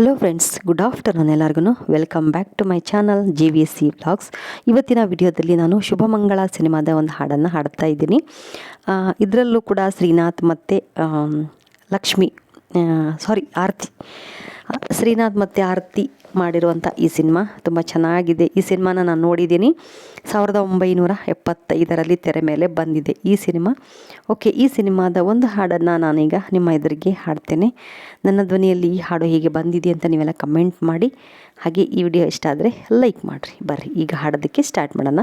Hello friends good afternoon ಎಲ್ಲರಿಗೂ welcome back to my channel G V S C blogs ಇವತ್ತಿನ ವಿಡಿಯೋದಲ್ಲಿ ನಾನು ಶುಭಮಂಗಳ ಸಿನಿಮಾದ ಒಂದು ಹಾಡನ್ನು ಹಾಡ್ತಾ ಇದ್ದೀನಿ. ಇದರಲ್ಲೂ ಕೂಡ ಶ್ರೀನಾಥ್ ಮತ್ತು ಲಕ್ಷ್ಮಿ ಸಾರಿ ಆರತಿ. ಶ್ರೀನಾಥ್ ಮತ್ತು ಆರತಿ ಮಾಡಿರುವಂಥ ಈ ಸಿನಿಮಾ ತುಂಬ ಚೆನ್ನಾಗಿದೆ. ಈ ಸಿನಿಮಾನ ನಾನು ನೋಡಿದ್ದೀನಿ. ಸಾವಿರದ ಒಂಬೈನೂರ ಎಪ್ಪತ್ತೈದರಲ್ಲಿ ತೆರೆ ಮೇಲೆ ಬಂದಿದೆ ಈ ಸಿನಿಮಾ. ಓಕೆ, ಈ ಸಿನಿಮಾದ ಒಂದು ಹಾಡನ್ನು ನಾನೀಗ ನಿಮ್ಮ ಎದುರಿಗೆ ಹಾಡ್ತೇನೆ. ನನ್ನ ಧ್ವನಿಯಲ್ಲಿ ಈ ಹಾಡು ಹೇಗೆ ಬಂದಿದೆ ಅಂತ ನೀವೆಲ್ಲ ಕಮೆಂಟ್ ಮಾಡಿ. ಹಾಗೆ ಈ ವಿಡಿಯೋ ಇಷ್ಟ ಆದರೆ ಲೈಕ್ ಮಾಡಿರಿ. ಬರ್ರಿ, ಈಗ ಹಾಡೋದಕ್ಕೆ ಸ್ಟಾರ್ಟ್ ಮಾಡೋಣ.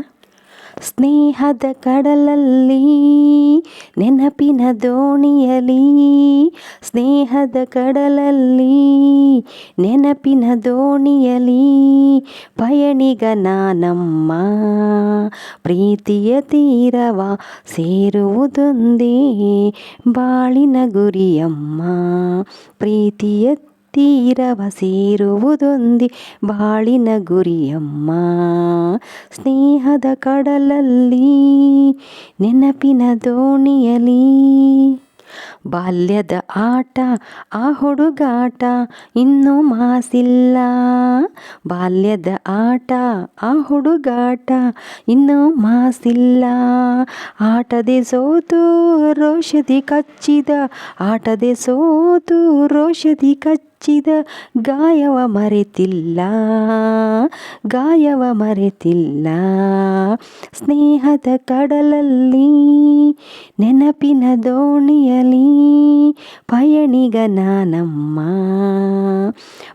ಸ್ನೇಹದ ಕಡಲಲ್ಲಿ ನೆನಪಿನ ದೋಣಿಯಲಿ ಸ್ನೇಹದ ಕಡಲಲ್ಲಿ. ನೆನಪಿನ ದೋಣಿಯಲಿ ಪಯಣಿಗ ನಾನಮ್ಮ. ಪ್ರೀತಿಯ ತೀರವ ಸೇರುವುದೊಂದೇ ಬಾಳಿನ ಗುರಿಯಮ್ಮ. ಪ್ರೀತಿಯ ತೀರವ ಸೇರುವುದೊಂದಿ ಬಾಳಿನ ಗುರಿಯಮ್ಮ. ಸ್ನೇಹದ ಕಡಲಲ್ಲಿ, ನೆನಪಿನ ದೋಣಿಯಲಿ ಬಾಲ್ಯದ ಆಟ, ಆ ಹುಡುಗಾಟ ಇನ್ನೂ ಮಾಸಿಲ್ಲ. ಬಾಲ್ಯದ ಆಟ, ಆ ಹುಡುಗಾಟ ಇನ್ನೂ ಮಾಸಿಲ್ಲ. ಆಟದೆ ಸೋತು ರೋಷದಿ ಕಚ್ಚಿದ, ಆಟದೆ ಸೋತು ರೋಷದಿ ಕಚ್ಚಿದ ಗಾಯವ ಮರೆತಿಲ್ಲ ಗಾಯವ ಮರೆತಿಲ್ಲ. ಸ್ನೇಹದ ಕಡಲಲ್ಲಿ, ನೆನಪಿನ ದೋಣಿಯಲಿ ಪಯಣಿಗ ನಾನಮ್ಮ.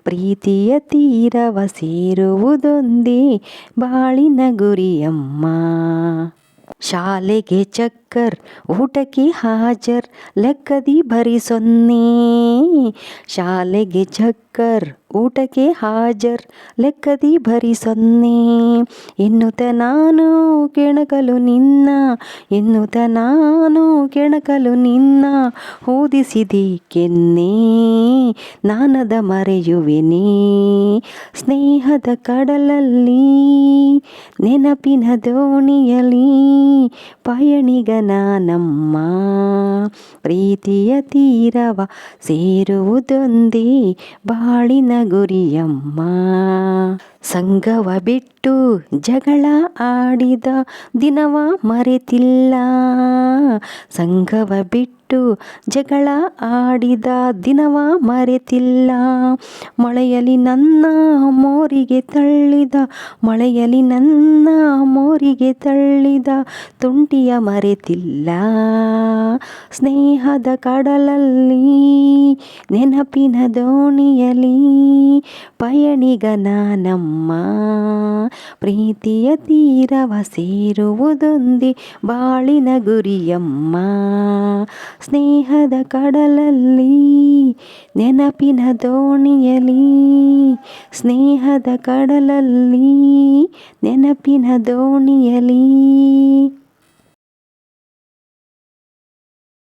ಪ್ರೀತಿಯ ತೀರವ ಸೇರುವುದೊಂದೇ ಬಾಳಿನ ಗುರಿಯಮ್ಮ. ಶಾಲೆಗೆ ಚಕ್ಕರ್ ಊಟಕ್ಕೆ ಹಾಜರ್ ಲೆಕ್ಕದಿ ಬರಿ ಸೊನ್ನೆ ಶಾಲೆಗೆ ಚಕ್ಕರ್ ಊಟಕ್ಕೆ ಹಾಜರ್ ಲೆಕ್ಕದಿ ಭರಿ ಸೊನ್ನೆ ಎನ್ನುತ್ತ ನಾನು ಕೆಣಕಲು ನಿನ್ನ, ಎನ್ನುತ್ತ ನಾನು ಕೆಣಕಲು ನಿನ್ನ ಓದಿಸಿದಿ ಕೆನ್ನೆ ನಾನದ ಮರೆಯುವೆನೇ, ಸ್ನೇಹದ ಕಡಲಲ್ಲಿ ನೆನಪಿನ ದೋಣಿಯಲಿ ಪಯಣಿಗ ನಮ್ಮ ಪ್ರೀತಿಯ ತೀರವ ಸೇರುವುದೊಂದೇ ಬಾಳಿನ ಗುರಿಯಮ್ಮ. ಸಂಘವ ಬಿಟ್ಟು ಜಗಳ ಆಡಿದ ದಿನವ ಮರೆತಿಲ್ಲ, ಸಂಘವ ಬಿಟ್ಟು ಜಗಳ ಆಡಿದ ದಿನವ ಮರೆತಿಲ್ಲ. ಮಳೆಯಲ್ಲಿ ನನ್ನ ಮೋರಿಗೆ ತಳ್ಳಿದ ಮಳೆಯಲಿ ನನ್ನ ಮೋರಿಗೆ ತಳ್ಳಿದ ತುಂಟಿಯ ಮರೆತಿಲ್ಲ. ಸ್ನೇಹದ ಕಡಲಲ್ಲಿ ನೆನಪಿನ ದೋಣಿಯಲಿ ಪಯಣಿಗ ನಮ್ಮ ಪ್ರೀತಿಯ ತೀರವ ಸೇರುವುದೊಂದಿ ಬಾಳಿನ ಗುರಿಯಮ್ಮ. ಸ್ನೇಹದ ಕಡಲಲ್ಲಿ, ನೆನಪಿನ ದೋಣಿಯಲಿ ಸ್ನೇಹದ ಕಡಲಲ್ಲಿ, ನೆನಪಿನ ದೋಣಿಯಲಿ